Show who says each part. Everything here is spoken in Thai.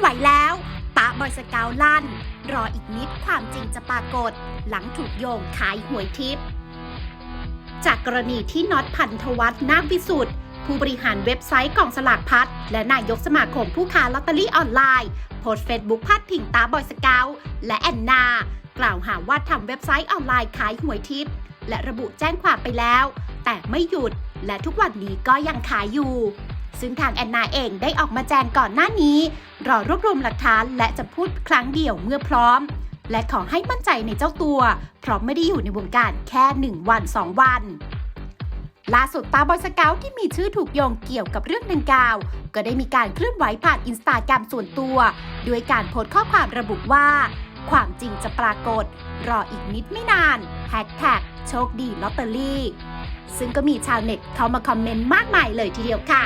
Speaker 1: ไหวแล้วตาบอยสกาวลั่น รออีกนิดความจริงจะปรากฏ หลังถูกโยงขายหวยทิพย์จากกรณีที่น็อตพันธวัฒน์นาควิสุทธ์ผู้บริหารเว็บไซต์กองสลากพัดและนายกสมาคมผู้ค้าลอตเตอรี่ออนไลน์ โพสต์เฟซบุ๊กพาดพิงตาบอยสกาวและแอนนา กล่าวหาว่าทำเว็บไซต์ออนไลน์ขายหวยทิพย์และระบุแจ้งความไปแล้ว แต่ไม่หยุดและทุกวันนี้ก็ยังขายอยู่ ซึ่งทางแอนนาเองได้ออกมาแจ้งก่อนหน้านี้ รอรวบรวมหลักฐานและจะพูดครั้งเดียวเมื่อพร้อม และขอให้มั่นใจในเจ้าตัว เพราะไม่ได้อยู่ในวงการแค่ 1 วัน 2 วันล่าสุดตาบอยสเกลที่มีชื่อถูกโยงเกี่ยวกับเรื่องดังกล่าว ก็ได้มีการเคลื่อนไหวผ่านอินสตาแกรมส่วนตัว ด้วยการโพสต์ข้อความระบุว่า ความจริงจะปรากฏ รออีกนิดไม่นานแฮชแท็กโชคดีลอตเตอรี่ ซึ่งก็มีชาวเน็ตเข้ามาคอมเมนต์มากมายเลยทีเดียวค่ะ